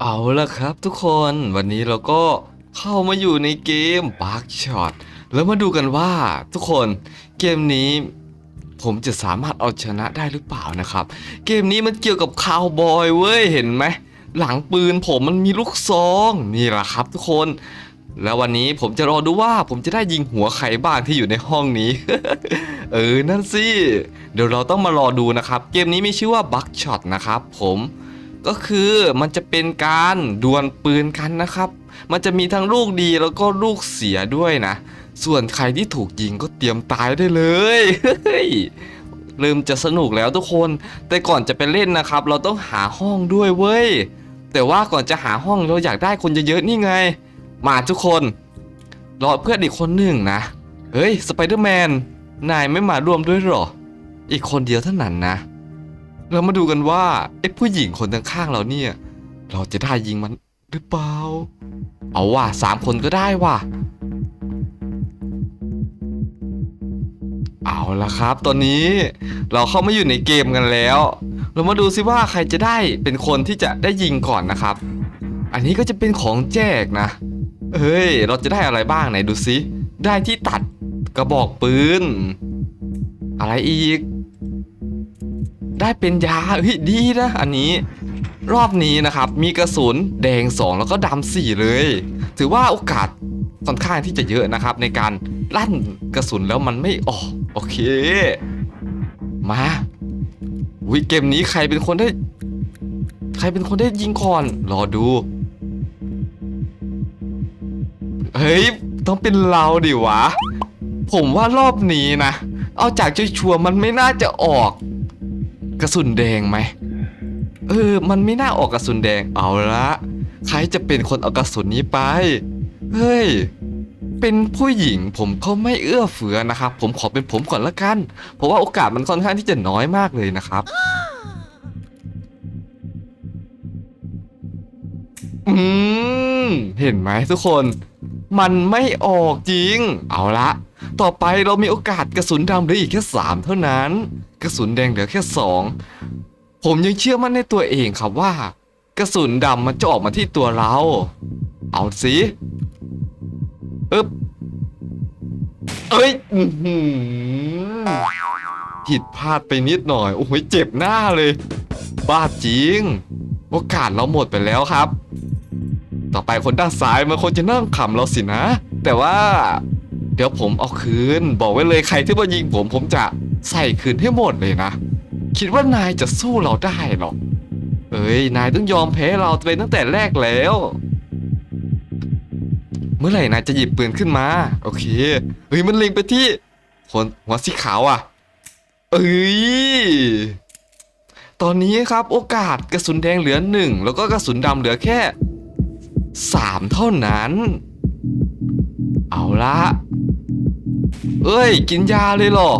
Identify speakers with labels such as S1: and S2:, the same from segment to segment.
S1: เอาละครับทุกคนวันนี้เราก็เข้ามาอยู่ในเกม Park Shot แล้วมาดูกันว่าทุกคนเกมนี้ผมจะสามารถเอาชนะได้หรือเปล่านะครับ เกมนี้มันเกี่ยวกับคาวบอยเว้ยเห็นไหมหลังปืนผมมันมีลูกซองนี่แหละครับทุกคน แล้ววันนี้ผมจะรอดูว่าผมจะได้ยิงหัวใครบ้างที่อยู่ในห้องนี้ เออนั่นสิเดี๋ยวเราต้องมารอดูนะครับ เกมนี้มีชื่อว่า Buck Shot นะครับผม ก็คือมันจะเป็นการดวลปืนกันนะครับ มันจะมีทั้งลูกดีแล้วก็ลูกเสียด้วยนะ ส่วนใครที่ถูกยิงก็เตรียมตายได้เลยเฮ้ยเริ่มจะสนุกแล้วทุกคน แต่ก่อนจะไปเล่นนะครับ เราต้องหาห้องด้วยเว้ย แต่ว่าก่อนจะหาห้องเราอยากได้คนเยอะๆนี่ไง มาทุกคน รอเพื่อนอีกคนหนึ่งนะ เฮ้ยสไปเดอร์แมน นายไม่มาร่วมด้วยหรอ อีกคนเดียวเท่านั้นนะ เรามาดูกันว่าไอ้ผู้หญิงคนข้างๆเราเนี่ย เราจะได้ยิงมันหรือเปล่า เอาว่ะสามคนก็ได้ว่ะ เอาละครับ ตอนนี้เราเข้ามาอยู่ในเกมกันแล้ว เรามาดูซิว่าใครจะได้เป็นคนที่จะได้ยิงก่อนนะครับ อันนี้ก็จะเป็นของแจกนะ เฮ้ย เราจะได้อะไรบ้างไหนดูซิ ได้ที่ตัดกระบอกปืน อะไรอีก ได้เป็นยาเฮ้ยดีนะอันนี้ รอบนี้นะครับ มีกระสุนแดง 2 แล้วก็ดำ4เลย ถือว่าโอกาสค่อนข้างที่จะเยอะนะครับ ในการลั่นกระสุนแล้วมันไม่ออกโอเค มาวิเกมนี้ใครเป็นคนได้ ใครเป็นคนได้ยิงก่อน รอดู เฮ้ย ต้องเป็นเราดิวะ ผมว่ารอบนี้นะ เอาจากชัวร์มันไม่น่าจะออก กระสุนแดงไหมเออ มันไม่น่าออกกระสุนแดงเอาละใครจะเป็นคนเอากระสุนนี้ไป เฮ้ย เป็นผู้หญิงผมก็ไม่เอื้อเฟื้อนะครับ ผมขอเป็นผมก่อนละกัน เพราะว่าโอกาสมันค่อนข้างที่จะน้อยมากเลยนะครับ อืม เห็นไหมทุกคน มันไม่ออกจริง เอาละ ต่อไปเรามีโอกาสกระสุนดำเหลืออีกแค่สามเท่านั้น กระสุนแดงเหลือแค่สองผมยังเชื่อมั่นในตัวเองครับว่า กระสุนดำมันจะออกมาที่ตัวเรา เอาสิอึ๊บเอ้ยผิดพลาดไปนิดหน่อย โอ้โหเจ็บหน้าเลย บ้าจริง โอกาสเราหมดไปแล้วครับ ต่อไปคนด้านซ้ายมันคงจะนั่งขำเราสินะ แต่ว่า เดี๋ยวผมเอาคืน บอกไว้เลยใครที่มายิงผมผมจะใส่คืนให้หมดเลยนะ คิดว่านายจะสู้เราได้หรอเอ้ยนายต้องยอมแพ้เราไปตั้งแต่แรกแล้ว เมื่อไหร่นายจะหยิบปืนขึ้นมา โอเคเฮ้ยมันเล็งไปที่คนหัวสีขาวอะเอ้ยตอนนี้ครับโอกาสกระสุนแดงเหลือหนึ่งแล้วก็กระสุนดำเหลือแค่สามเท่านั้น เอาละ เอ้ย กินยาเลยเหรอ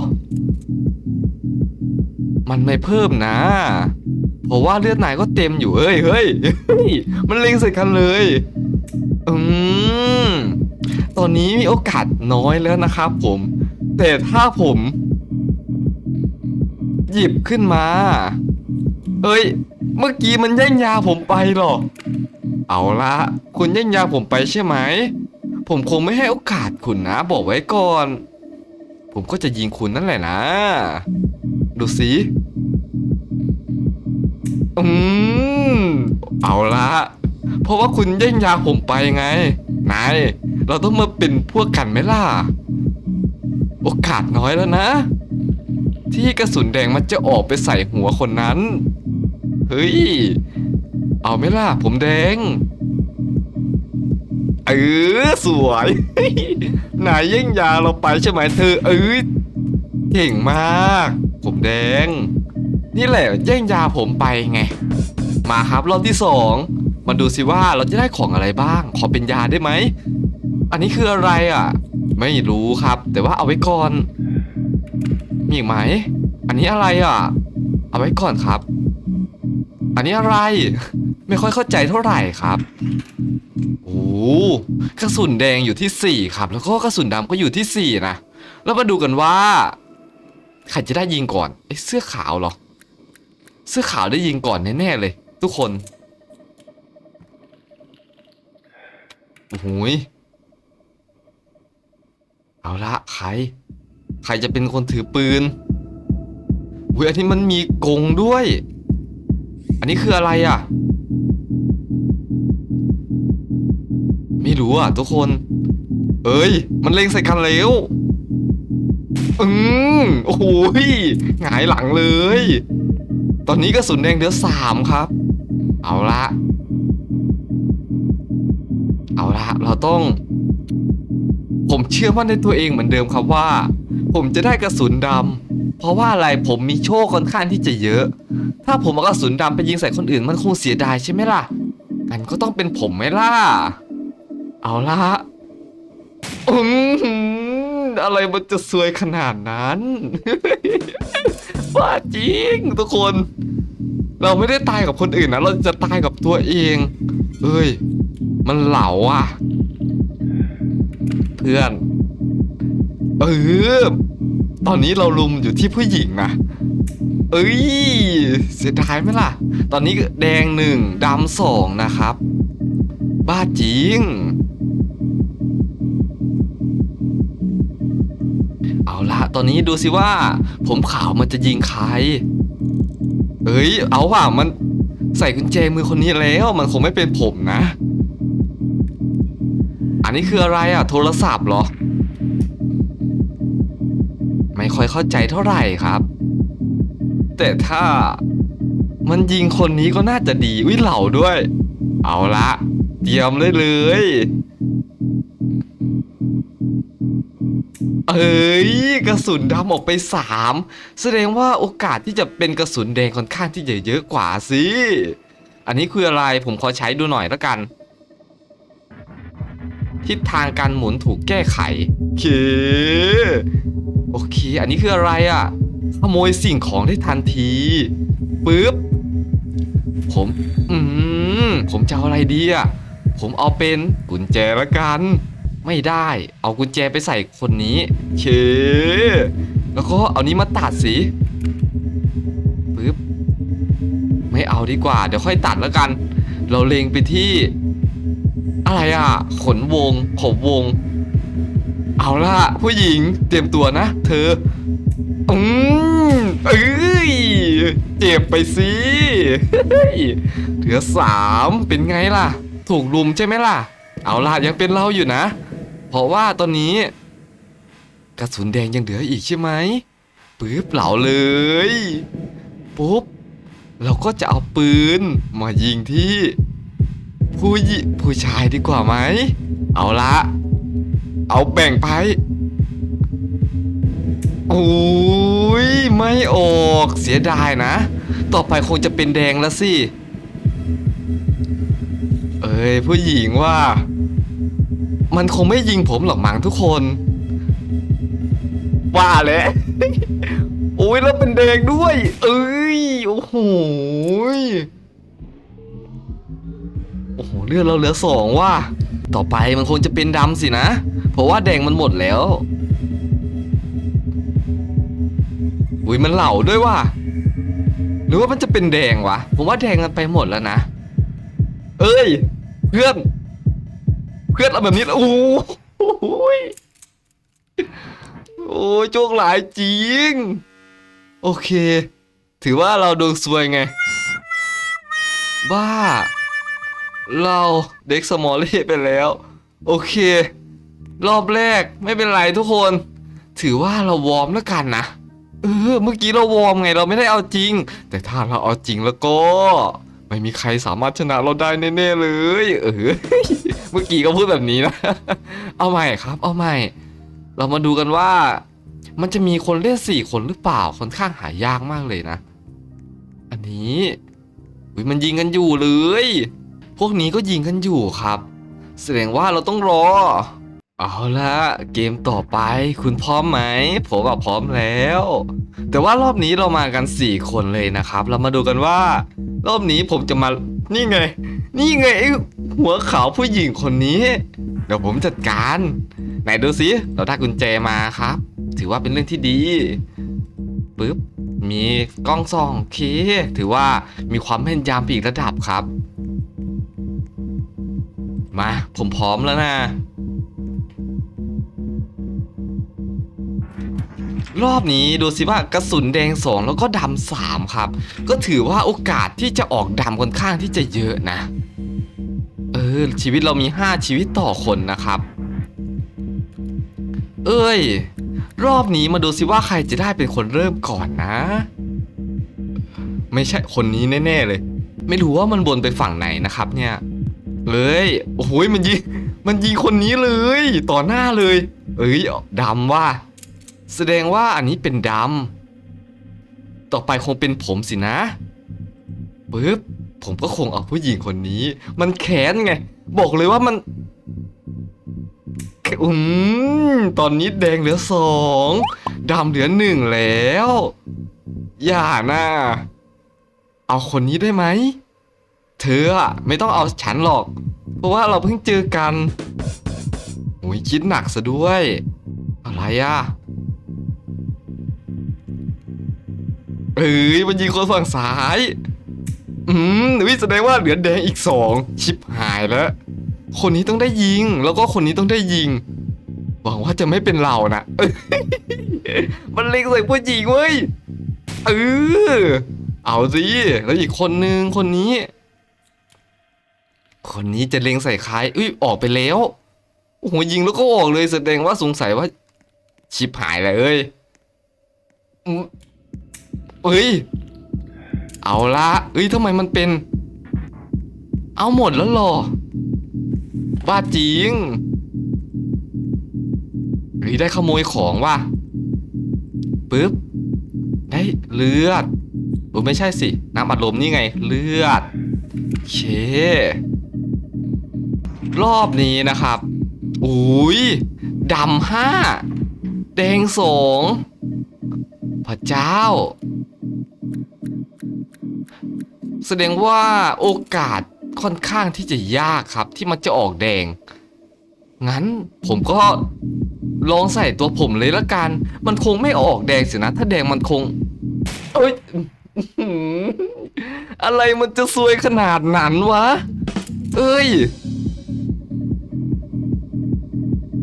S1: มันไม่เพิ่มนะเพราะว่าเลือดนายก็เต็มอยู่เอ้ยเฮ้ยเฮ้ยมันเล็งใส่กันเลย อืมตอนนี้มีโอกาสน้อยแล้วนะครับผม แต่ถ้าผม หยิบขึ้นมา เอ้ย เมื่อกี้มันแย่งยาผมไปหรอ เอาละคุณแย่งยาผมไปใช่ไหม ผมคงไม่ให้โอกาสคุณนะ บอกไว้ก่อน ผมก็จะยิงคุณนั่นแหละนะ ดูสิ อืม เอาละ เพราะว่าคุณแย่งยาผมไปไง นาย เราต้องมาเป็นพวกกันไหมล่ะ โอกาสน้อยแล้วนะ ที่กระสุนแดงมันจะออกไปใส่หัวคนนั้น เฮ้ย เอาไหมล่ะ ผมแดง ออสวยนายแย่งยาเราไปใช่ไหมเธอ เออเก่งมาก ผมแดง นี่แหละแย่งยาผมไปไง มาครับรอบที่สองมาดูสิว่าเราจะได้ของอะไรบ้าง ขอเป็นยาได้ไหม อันนี้คืออะไรอะ ไม่รู้ครับ แต่ว่าเอาไว้ก่อน มีอีกไหม อันนี้อะไรอะ เอาไว้ก่อนครับ อันนี้อะไร ไม่ค่อยเข้าใจเท่าไหร่ครับ กระสุนแดงอยู่ที่ 4 ครับ แล้วก็กระสุนดำก็อยู่ที่ 4 นะ แล้วมาดูกันว่าใครจะได้ยิงก่อนไอ้เสื้อขาวเหรอ เสื้อขาวได้ยิงก่อนแน่ๆเลย ทุกคนโอ้โหยเอาละใคร ใครจะเป็นคนถือปืนอุ้ยอันนี้มันมีกงด้วย อันนี้คืออะไรอะ ไม่รู้อะทุกคน เอ้ย มันเล็งใส่กันแล้ว อืมโอ้โหหงายหลังเลย ตอนนี้กระสุนแดงเหลือสามครับ เอาละ เอาละเราต้อง ผมเชื่อมั่นในตัวเองเหมือนเดิมครับว่า ผมจะได้กระสุนดำเพราะว่าอะไรผมมีโชคค่อนข้างที่จะเยอะ ถ้าผมเอากระสุนดำไปยิงใส่คนอื่นมันคงเสียดายใช่ไหมล่ะกันก็ต้องเป็นผมไหมล่ะ เอาละอืมอะไรมันจะสวยขนาดนั้น ว่าจริงทุกคน เราไม่ได้ตายกับคนอื่นนะ เราจะตายกับตัวเอง เอ้ย มันเหลาอะ เพื่อน เออ ตอนนี้เราลุมอยู่ที่ผู้หญิงนะ เอ้ย เสียดายไหมล่ะ ตอนนี้แดงหนึ่งดำสองนะครับ บ้าจริง ตอนนี้ดูสิว่า ผมขาวมันจะยิงใคร เอ้ย เอาว่ามันใส่กุญแจมือคนนี้แล้ว มันคงไม่เป็นผมนะ อันนี้คืออะไรอะ โทรศัพท์เหรอ ไม่ค่อยเข้าใจเท่าไหร่ครับ แต่ถ้ามันยิงคนนี้ก็น่าจะดีวิเหล่าด้วย เอาละ เตรียมเลยเลย เอ้ยกระสุนดำออกไปสามแสดงว่าโอกาสที่จะเป็นกระสุนแดงค่อนข้างที่จะเยอะกว่าสิอันนี้คืออะไรผมขอใช้ดูหน่อยแล้วกัน ทิศทางการหมุนถูกแก้ไขโอเคโอเค อันนี้คืออะไรอะขโมยสิ่งของได้ทันทีปึ๊บผมอืมผมจะเอาอะไรดีอะผมเอาเป็นกุญแจละกัน ไม่ได้ เอากุญแจไปใส่คนนี้เคแล้วก็เอานี้มาตัดสิปึ๊บไม่เอาดีกว่า เดี๋ยวค่อยตัดแล้วกัน เราเลงไปที่ อะไรอะ ขนวงขบวง เอาล่ะ ผู้หญิงเตรียมตัวนะ เธออืมเอ้ยเจ็บไปสิเฮ้ยเหลือสามเป็นไงล่ะ ถูกลุมใช่ไหมล่ะ เอาล่ะยังเป็นเราอยู่นะ เพราะว่าตอนนี้ กระสุนแดงยังเหลืออีกใช่ไหมปึ๊บเหล่าเลยปุ๊บเราก็จะเอาปืนมายิงที่ ผู้หญิผู้ชายดีกว่าไหม เอาละ เอาแบ่งไปโอ้ยไม่ออกเสียดายนะ ต่อไปคงจะเป็นแดงแล้วสิ เอ้ยผู้หญิงว่า มันคงไม่ยิงผมหรอกมั้งทุกคน ว่าแหละโอ้ยแล้วเป็นแดงด้วย เอ้ย โอ้โหโอ้โหเลือดเราเหลือสองว่ะต่อไปมันคงจะเป็นดำสินะ เพราะว่าแดงมันหมดแล้ว อุ้ยมันเหล่าด้วยว่ะหรือว่ามันจะเป็นแดงวะ ผมว่าแดงมันไปหมดแล้วนะ เอ้ย เพื่อน เพื่อนเอาแบบนี้แล้วโอ้โหยโอ้ยโชคหลายจริง โอเค ถือว่าเราดวงซวยไง บ้า เราเด็กสมอลเล่ไปแล้ว โอเค รอบแรกไม่เป็นไรทุกคน ถือว่าเราวอร์มแล้วกันนะเออเมื่อกี้เราวอร์มไงเราไม่ได้เอาจริง แต่ถ้าเราเอาจริงแล้วก็ ไม่มีใครสามารถชนะเราได้แน่ๆเลย เออ เมื่อกี้ก็พูดแบบนี้นะ เอาใหม่ครับ เอาใหม่ เรามาดูกันว่า มันจะมีคนเล่นสี่คนหรือเปล่าค่อนข้างหายากมากเลยนะ อันนี้อุยมันยิงกันอยู่เลย พวกนี้ก็ยิงกันอยู่ครับ แสดงว่าเราต้องรอ เอาละเกมต่อไปคุณพร้อมไหม ผมอะพร้อมแล้ว แต่ว่ารอบนี้เรามากัน 4 คนเลยนะครับ เรามาดูกันว่า รอบนี้ผมจะมา นี่ไง นี่ไงไอ้หัวขาวผู้หญิงคนนี้ เดี๋ยวผมจัดการ ไหนดูสิเราได้กุญแจมาครับ ถือว่าเป็นเรื่องที่ดีปึ๊บมีกล้องส่องโอเคถือว่ามีความแม่นยำอีกระดับครับ มาผมพร้อมแล้วนะ รอบนี้ดูสิว่ากระสุนแดงสองแล้วก็ดำสามครับ ก็ถือว่าโอกาสที่จะออกดำค่อนข้างที่จะเยอะนะ เออ ชีวิตเรามี 5 ชีวิตต่อคนนะครับ เอ้ย รอบนี้มาดูสิว่าใครจะได้เป็นคนเริ่มก่อนนะ ไม่ใช่คนนี้แน่ๆเลย ไม่รู้ว่ามันบนไปฝั่งไหนนะครับเนี่ยเลยโอ้โหมันยิงมันยิงคนนี้เลย ต่อหน้าเลย เอ้ยดำว่า แสดงว่าอันนี้เป็นดำ ต่อไปคงเป็นผมสินะปึ๊บ ผมก็คงเอาผู้หญิงคนนี้ มันแค้นไง บอกเลยว่ามันอืมตอนนี้แดงเหลือสองดำเหลือหนึ่งแล้ว อย่านะเอาคนนี้ได้ไหม เธออะไม่ต้องเอาฉันหรอก เพราะว่าเราเพิ่งเจอกันโอ้ยคิดหนักซะด้วย อะไรอะ เอ้ยมันยิงคนฝั่งซ้าย อืมวิแสดงว่าเหลือแดงอีกสองชิปหายแล้ว คนนี้ต้องได้ยิง แล้วก็คนนี้ต้องได้ยิง หวังว่าจะไม่เป็นเรานะมันเล็งใส่ผู้หญิงเว้ยเออเอาสิแล้วอีกคนนึงคนนี้ คนนี้จะเล็งใส่ใครอุ้ยออกไปแล้วโอ้โหยิงแล้วก็ออกเลยแสดงว่าสงสัยว่า ชิปหายเลยเอืมเอ้ย เอาละเอ้ยทำไมมันเป็น เอาหมดแล้วเหรอ บ้าจริงเฮ้ยได้ขโมยของว่ะปึ๊บ ได้เลือดโอ้ไม่ใช่สิ น้ำอัดลมนี่ไง เลือดเค รอบนี้นะครับ อุ้ยดำห้า แดงสอง พระเจ้า แสดงว่าโอกาสค่อนข้างที่จะยากครับที่มันจะออกแดง งั้นผมก็ลองใส่ตัวผมเลยละกัน มันคงไม่ออกแดงสินะ ถ้าแดงมันคง เอ้ย อะไรมันจะซวยขนาดนั้นวะ เอ้ย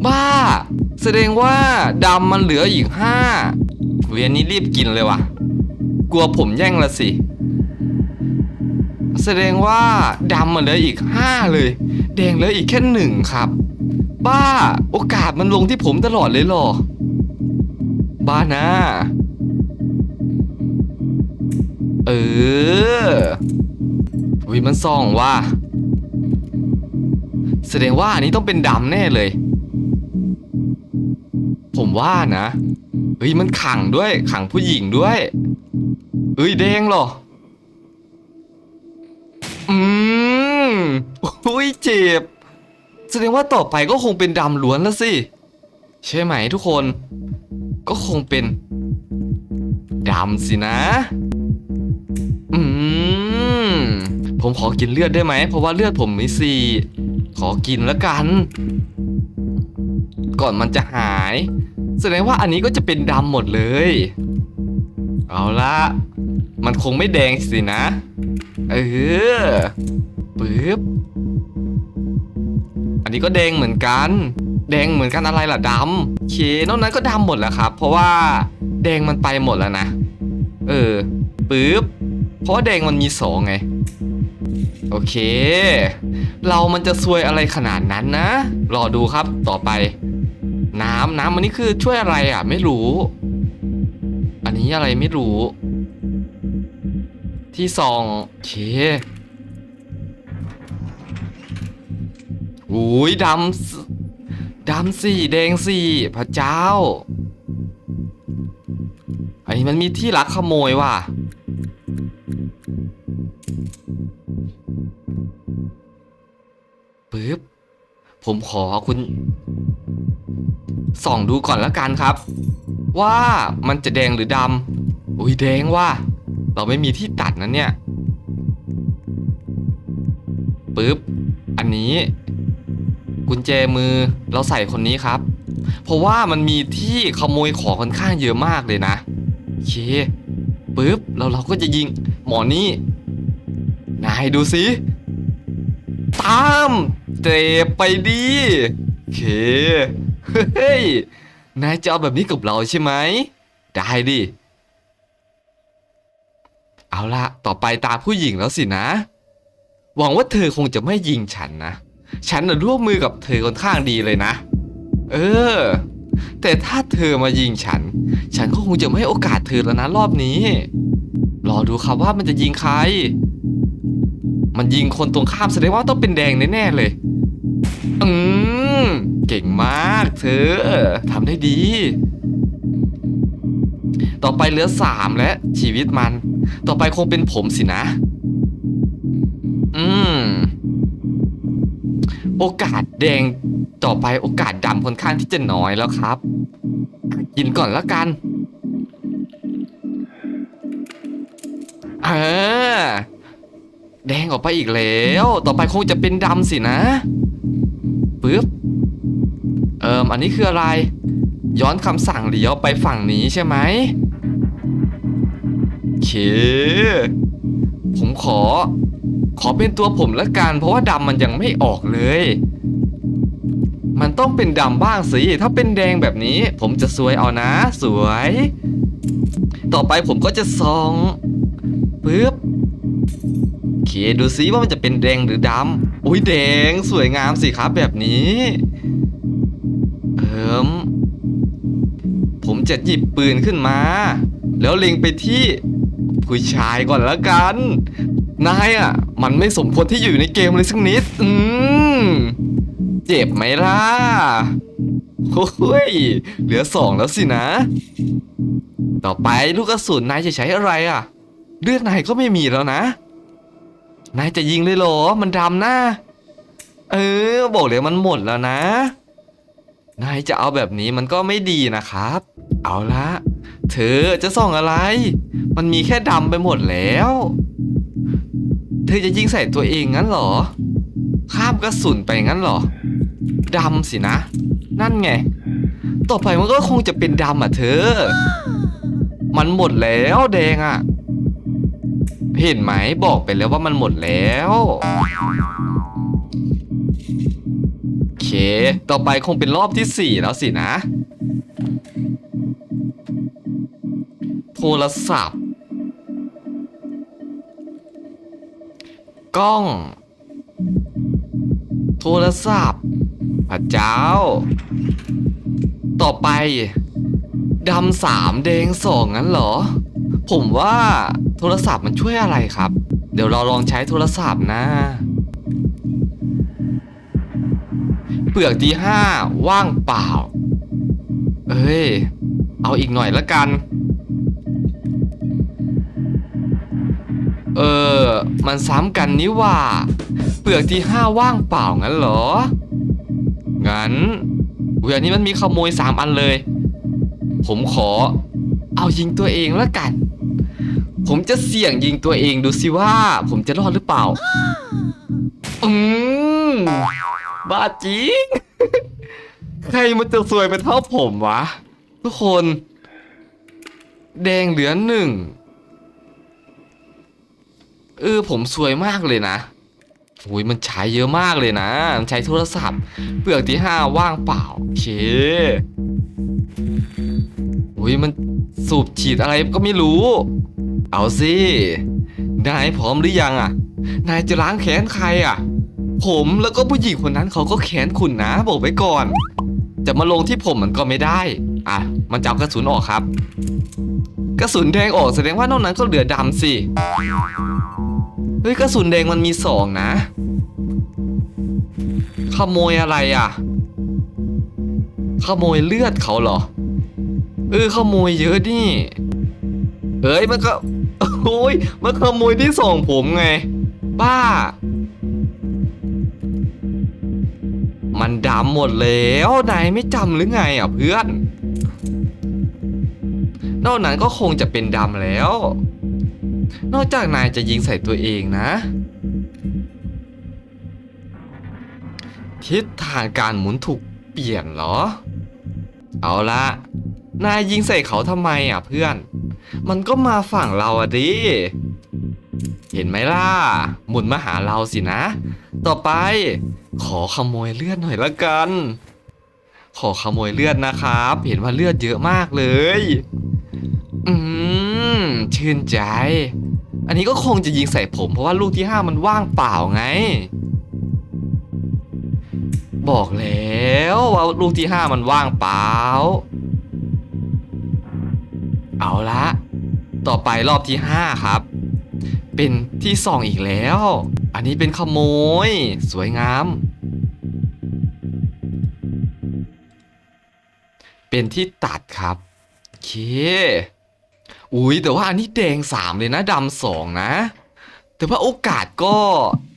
S1: บ้า แสดงว่าดำมันเหลืออีกห้า เวียนนี้รีบกินเลยว่ะ กลัวผมแย่งละสิ แสดงว่าดำมันเลืออีกห้าเลย แดงเลืออีกแค่หนึ่งครับ บ้าโอกาสมันลงที่ผมตลอดเลยหรอ บ้านะเออวิมันส่องว่า แสดงว่าอันนี้ต้องเป็นดำแน่เลย ผมว่านะ เฮ้ยมันขังด้วย ขังผู้หญิงด้วยเอ้ยแดงเหรอ อืมอุ้ยเจ็บ แสดงว่าต่อไปก็คงเป็นดำล้วนแล้วสิ ใช่ไหมทุกคน ก็คงเป็นดำสินะ อืม ผมขอกินเลือดได้ไหม เพราะว่าเลือดผมมีสี่ขอกินแล้วกัน ก่อนมันจะหาย แสดงว่าอันนี้ก็จะเป็นดำหมดเลย เอาละมันคงไม่แดงสินะ เออปึ๊บ อันนี้ก็แดงเหมือนกัน แดงเหมือนกันอะไรล่ะดำโอเคนอกนั้นก็ดำหมดแล้วครับ เพราะว่าแดงมันไปหมดแล้วนะ เออปึ๊บ เพราะว่าแดงมันมีสองไง โอเค เรามันจะซวยอะไรขนาดนั้นนะ รอดูครับต่อไป น้ำน้ำอันนี้คือช่วยอะไรอะ ไม่รู้ อันนี้อะไรไม่รู้ ที่ซองโอเคอุ้ยดำดำสี่แดงสี่พระเจ้า อันนี้มันมีที่ลักขโมยว่ะปึ๊บผมขอคุณ ส่องดูก่อนแล้วกันครับ ว่ามันจะแดงหรือดำอุ้ยแดงว่ะเราไม่มีที่ตัดนะเนี่ยปึ๊บอันนี้กุญแจมือเราใส่คนนี้ครับ เพราะว่ามันมีที่ขโมยของค่อนข้างเยอะมากเลยนะโอเคปึ๊บแล้วเราก็จะยิงหมอนี่นายดูสิตามเจ็บไปดิโอเค เฮ้ย นายจะเอาแบบนี้กับเราใช่ไหม ได้ดิ เอาละต่อไปตาผู้หญิงแล้วสินะ หวังว่าเธอคงจะไม่ยิงฉันนะ ฉันน่ะร่วมมือกับเธอค่อนข้างดีเลยนะ เออ แต่ถ้าเธอมายิงฉัน ฉันก็คงจะไม่ให้โอกาสเธอแล้วนะรอบนี้ รอดูครับว่ามันจะยิงใคร มันยิงคนตรงข้ามแสดงว่าต้องเป็นแดงแน่ๆเลย อืม เก่งมากเธอทำได้ดี ต่อไปเหลือสามและชีวิตมัน ต่อไปคงเป็นผมสินะ อืม โอกาสแดงต่อไปโอกาสดำค่อนข้างที่จะน้อยแล้วครับ กินก่อนแล้วกันเออแดงออกไปอีกแล้ว ต่อไปคงจะเป็นดำสินะปึ๊บ เอิมอันนี้คืออะไร ย้อนคำสั่งเลี้ยวไปฝั่งนี้ใช่ไหมเค ผมขอ ขอเป็นตัวผมละกันเพราะว่าดำมันยังไม่ออกเลย มันต้องเป็นดำบ้างสิ ถ้าเป็นแดงแบบนี้ ผมจะสวยเอานะ สวย ต่อไปผมก็จะส่องปึ๊บโอเคดูซิว่ามันจะเป็นแดงหรือดำอุ้ยแดงสวยงามสิครับแบบนี้ิมผมจะหยิบปืนขึ้นมา แล้วเล็งไปที่ผู้ชายก่อนละกัน นายอะ มันไม่สมควรที่อยู่ในเกมเลยสักนิด อืม เจ็บไหมล่ะโอ้ย เหลือสองแล้วสินะ ต่อไปลูกกระสุนนายจะใช้อะไรอะ เลือดนายก็ไม่มีแล้วนะ นายจะยิงเลยเหรอ มันดำหน้า เออ บอกเลยมันหมดแล้วนะ นายจะเอาแบบนี้มันก็ไม่ดีนะครับ เอาละเธอจะส่องอะไร มันมีแค่ดำไปหมดแล้ว เธอจะยิงใส่ตัวเองงั้นเหรอ ข้ามกระสุนไปงั้นเหรอดำสินะ นั่นไง ต่อไปมันก็คงจะเป็นดำอะเธอ มันหมดแล้วแดงอะ เห็นไหมบอกไปแล้วว่ามันหมดแล้ว เค ต่อไปคงเป็นรอบที่สี่แล้วสินะ โทรศัพท์ กล้อง โทรศัพท์พระเจ้า ต่อไปดำสามแดงสองงั้นเหรอ ผมว่าโทรศัพท์มันช่วยอะไรครับ เดี๋ยวเราลองใช้โทรศัพท์นะ เปลือกที่ห้าว่างเปล่า เอ้ย เอาอีกหน่อยละกัน เออ มันซ้ำกันนี่ว่า เปลือกที่ห้าว่างเปล่างั้นเหรอ งั้นเวียนี้มันมีขโมยสามอันเลย ผมขอ เอายิงตัวเองละกัน ผมจะเสี่ยงยิงตัวเองดูสิว่า ผมจะรอดหรือเปล่า อืม บ้าจริง ใครมันจะสวยเป็นเท่าผมวะ ทุกคน แดงเหลือหนึ่งเออผมสวยมากเลยนะโอ้ยมันใช้เยอะมากเลยนะ มันใช้โทรศัพท์ เปลือกที่ห้าว่างเปล่าโอเคโอ้ยมันสูบฉีดอะไรก็ไม่รู้ เอาสิ นายพร้อมหรือยังอะ นายจะล้างแค้นใครอะ ผมแล้วก็ผู้หญิงคนนั้นเขาก็แค้นคุณนะบอกไว้ก่อน จะมาลงที่ผมมันก็ไม่ได้ อะ มันจับกระสุนออกครับ กระสุนแดงออกแสดงว่านอกนั้นก็เหลือดำสิเฮ้ยกระสุนแดงมันมีสองนะ ขโมยอะไรอะ ขโมยเลือดเขาเหรอ เออขโมยเยอะนี่เอ้ยมันก็โอ้ยมันขโมยที่สองผมไง บ้า มันดำหมดแล้วนายไม่จำหรือไงอะเพื่อน นอกนั้นก็คงจะเป็นดำแล้ว นอกจากนายจะยิงใส่ตัวเองนะ ทิศทางการหมุนถูกเปลี่ยนเหรอ เอาละนายยิงใส่เขาทำไมอะเพื่อน มันก็มาฝั่งเราอะดิ เห็นไหมล่ะ หมุนมาหาเราสินะ ต่อไป ขอขโมยเลือดหน่อยละกัน ขอขโมยเลือดนะครับ เห็นว่าเลือดเยอะมากเลย อืมชื่นใจ อันนี้ก็คงจะยิงใส่ผม เพราะว่าลูกที่ห้ามันว่างเปล่าไง บอกแล้วว่าลูกที่ห้ามันว่างเปล่า เอาละ ต่อไปรอบที่ห้าครับ เป็นที่สองอีกแล้ว อันนี้เป็นขโมย สวยงาม เป็นที่ตัดครับ โอเค อุ้ยแต่ว่าอันนี้แดงสามเลยนะดำสองนะ แต่ว่าโอกาสก็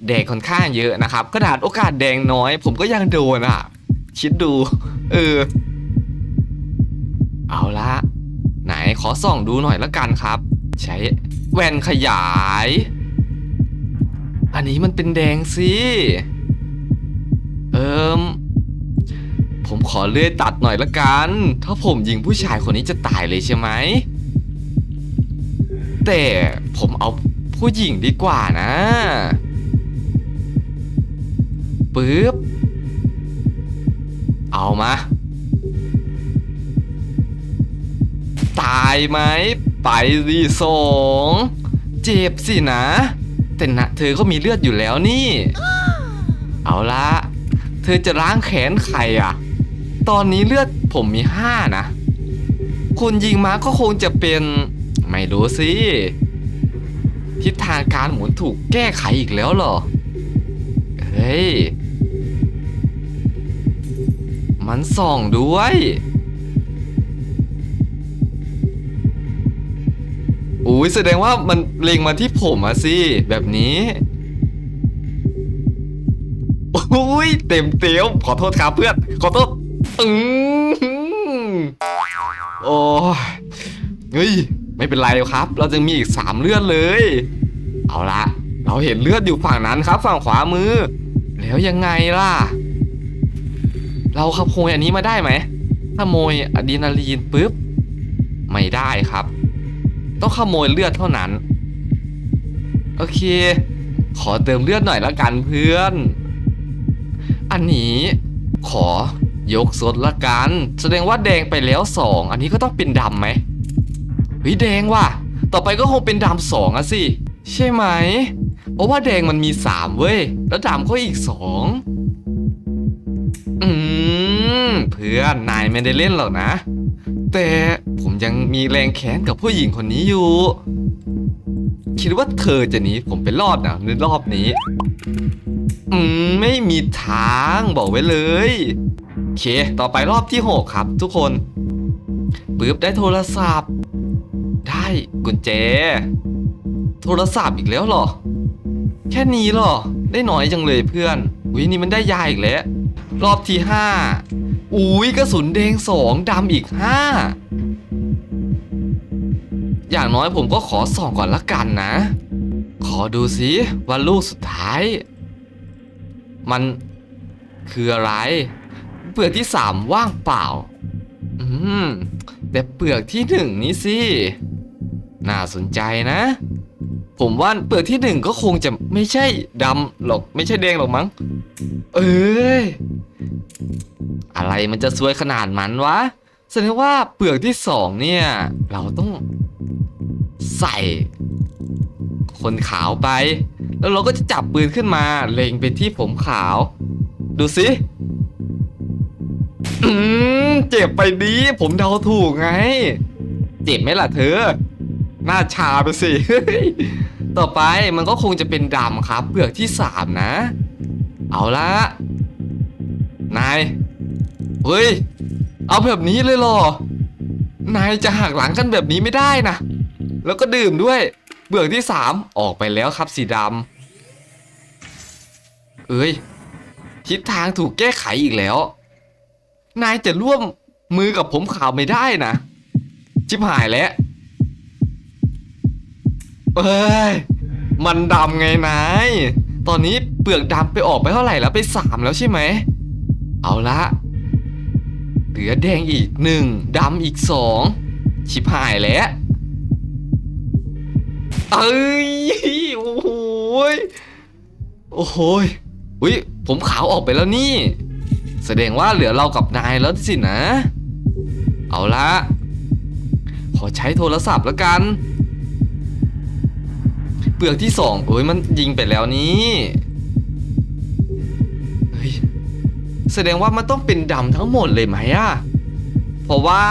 S1: แดงค่อนข้างเยอะนะครับกระดาษโอกาสแดงน้อย ผมก็ยังโดนอะ คิดดู เออ เอาละไหนขอส่องดูหน่อยละกันครับ ใช้แว่นขยาย อันนี้มันเป็นแดงสิเอิมผมขอเลื่อยตัดหน่อยละกัน ถ้าผมยิงผู้ชายคนนี้จะตายเลยใช่ไหม แต่ผมเอาผู้หญิงดีกว่านะปึ๊บ เอามา ตายไหม ไปสิสอง เจ็บสินะ แต่นะเธอก็มีเลือดอยู่แล้วนี่ เอาละเธอจะล้างแขนใครอะ ตอนนี้เลือดผมมีห้านะ คุณยิงมาก็คงจะเป็น ไม่รู้สิ ทิศทางการหมุนถูกแก้ไขอีกแล้วเหรอ เฮ้ย มันส่องด้วย อุ้ยแสดงว่ามันเล็งมาที่ผมอะสิ แบบนี้อุ้ยเต็มเต็มขอโทษครับเพื่อน ขอโทษอืมโอ้ยเฮ้ย ไม่เป็นไรครับ เราจะมีอีกสามเลือดเลย เอาละเราเห็นเลือดอยู่ฝั่งนั้นครับ ฝั่งขวามือ แล้วยังไงล่ะ เราขโมยอันนี้มาได้ไหมขโมยอะดรีนาลีนปุ๊บ ไม่ได้ครับ ต้องขโมยเลือดเท่านั้น โอเค ขอเติมเลือดหน่อยละกันเพื่อน อันนี้ ขอยกสดละกัน แสดงว่าแดงไปแล้วสองอันนี้ก็ต้องเป็นดำไหมเฮ้ยแดงว่ะ ต่อไปก็คงเป็นดำสองอะสิ ใช่ไหม เพราะว่าแดงมันมีสามเว้ย แล้วดำก็อีกสองอืม เพื่อนนายไม่ได้เล่นหรอกนะ แต่ผมยังมีแรงแค้นกับผู้หญิงคนนี้อยู่ คิดว่าเธอจะหนีผมไปรอดนะในรอบนี้ อืมไม่มีทางบอกไว้เลยโอเค ต่อไปรอบที่ 6 ครับ ทุกคนปึ๊บได้โทรศัพท์ ได้กุญแจ โทรศัพท์อีกแล้วหรอ แค่นี้หรอ ได้น้อยจังเลยเพื่อนอุ้ยนี่มันได้ยาอีกแล้ว รอบที่ 5 อุ้ยกระสุนแดงสองดำอีก5อย่างน้อยผมก็ขอส่องก่อนละกันนะ ขอดูสิว่าลูกสุดท้าย มันคืออะไร เปลือกที่สามว่างเปล่า อืมแต่เปลือกที่หนึ่งนี่สิ น่าสนใจนะ ผมว่าเปลือกที่หนึ่งก็คงจะไม่ใช่ดำหรอกไม่ใช่แดงหรอกมั้ง เอ้ยอะไรมันจะสวยขนาดมันวะแสดงว่าเปลือกที่สองเนี่ย เราต้องใส่ คนขาวไป แล้วเราก็จะจับปืนขึ้นมา เล็งไปที่ผมขาว ดูสิอืมเจ็บไปดี ผมเดาถูกไง เจ็บไหมล่ะเธอ หน้าชาไปสิ ต่อไปมันก็คงจะเป็นดำครับเปลือกที่สามนะ เอาละนายเฮ้ย เอาแบบนี้เลยหรอนายจะหักหลังกันแบบนี้ไม่ได้นะ แล้วก็ดื่มด้วย เบือกที่สามออกไปแล้วครับสีดำเอ้ย ทิศทางถูกแก้ไขอีกแล้ว นายจะร่วมมือกับผมขาวไม่ได้นะ ชิบหายแล้ว เอ้ย มันดำไงนาย ตอนนี้เปลือกดำไปออกไปเท่าไหร่แล้วไปสามแล้วใช่ไหม เอาละ เหลือแดงอีกหนึ่งดำอีกสองชิบหายแล้วเอ้ย โอ้โหยโอ้โหยอุ้ยผมขาวออกไปแล้วนี่ แสดงว่าเหลือเรากับนายแล้วสินะ เอาละ ขอใช้โทรศัพท์แล้วกัน เปลือกที่สองโอ้ยมันยิงไปแล้วนี่เฮ้ยแสดงว่ามันต้องเป็นดำทั้งหมดเลยไหมอะเพราะว่า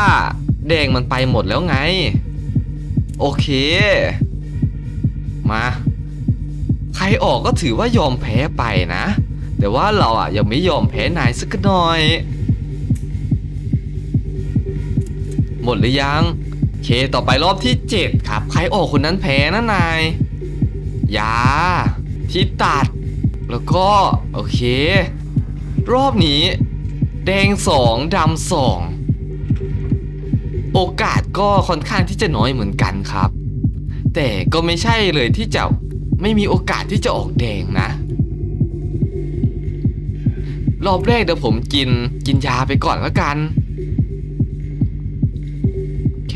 S1: แดงมันไปหมดแล้วไง โอเค มา ใครออกก็ถือว่ายอมแพ้ไปนะ แต่ว่าเราอะยังไม่ยอมแพ้นายสักหน่อย หมดหรือยังเคต่อไปรอบที่ 7 ครับ ใครออกคนนั้นแพ้นะนาย ยา ที่ตัด แล้วก็ โอเค รอบนี้ แดงสองดำสองโอกาสก็ค่อนข้างที่จะน้อยเหมือนกันครับ แต่ก็ไม่ใช่เลยที่จะไม่มีโอกาสที่จะออกแดงนะ รอบแรกเดี๋ยวผมกินกินยาไปก่อนแล้วกันโอเค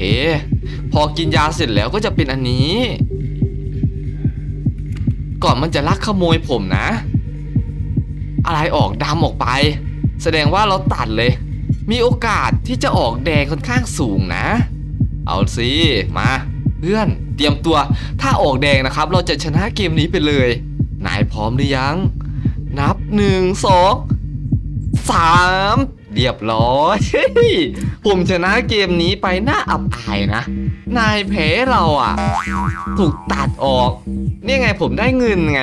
S1: พอกินยาเสร็จแล้วก็จะเป็นอันนี้ ก่อนมันจะลักขโมยผมนะ อะไรออกดำออกไป แสดงว่าเราตัดเลย มีโอกาสที่จะออกแดงค่อนข้างสูงนะ เอาสิมาเพื่อนเตรียมตัวถ้าออกแดงนะครับ เราจะชนะเกมนี้ไปเลย นายพร้อมหรือยัง นับหนึ่งสองสาม เรียบร้อย ผมชนะเกมนี้ไปน่าอับอายนะ นายแพ้เราอะ ถูกตัดออก นี่ไงผมได้เงินไง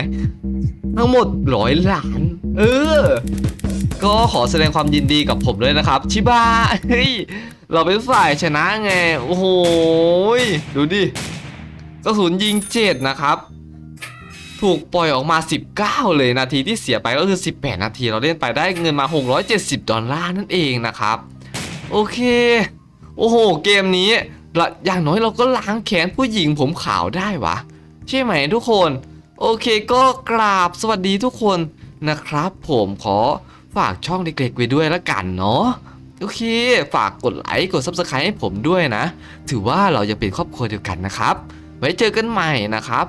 S1: ทั้งหมดร้อยล้าน เออ ก็ขอแสดงความยินดีกับผมด้วยนะครับ ชิบะเฮ้ยเราเป็นฝ่ายชนะไง โอ้โห ดูดิกระสุนยิงเจ็ดนะครับ ถูกปล่อยออกมา 19 เลยนาทีที่เสียไปก็คือ 18 นาทีเราเล่นไปได้เงินมา 670 ดอลลาร์นั่นเองนะครับ โอเค โอ้โห เกมนี้ละอย่างน้อยเราก็ล้างแค้นผู้หญิงผมขาวได้วะ ใช่ไหมทุกคน โอเคก็กราบสวัสดีทุกคนนะครับ ผมขอฝากช่องเล็กๆไว้ด้วยละกันเนาะโอเค ฝากกดไลค์กด Subscribe ให้ผมด้วยนะ ถือว่าเราจะเป็นครอบครัวเดียวกันนะครับ ไว้เจอกันใหม่นะครับ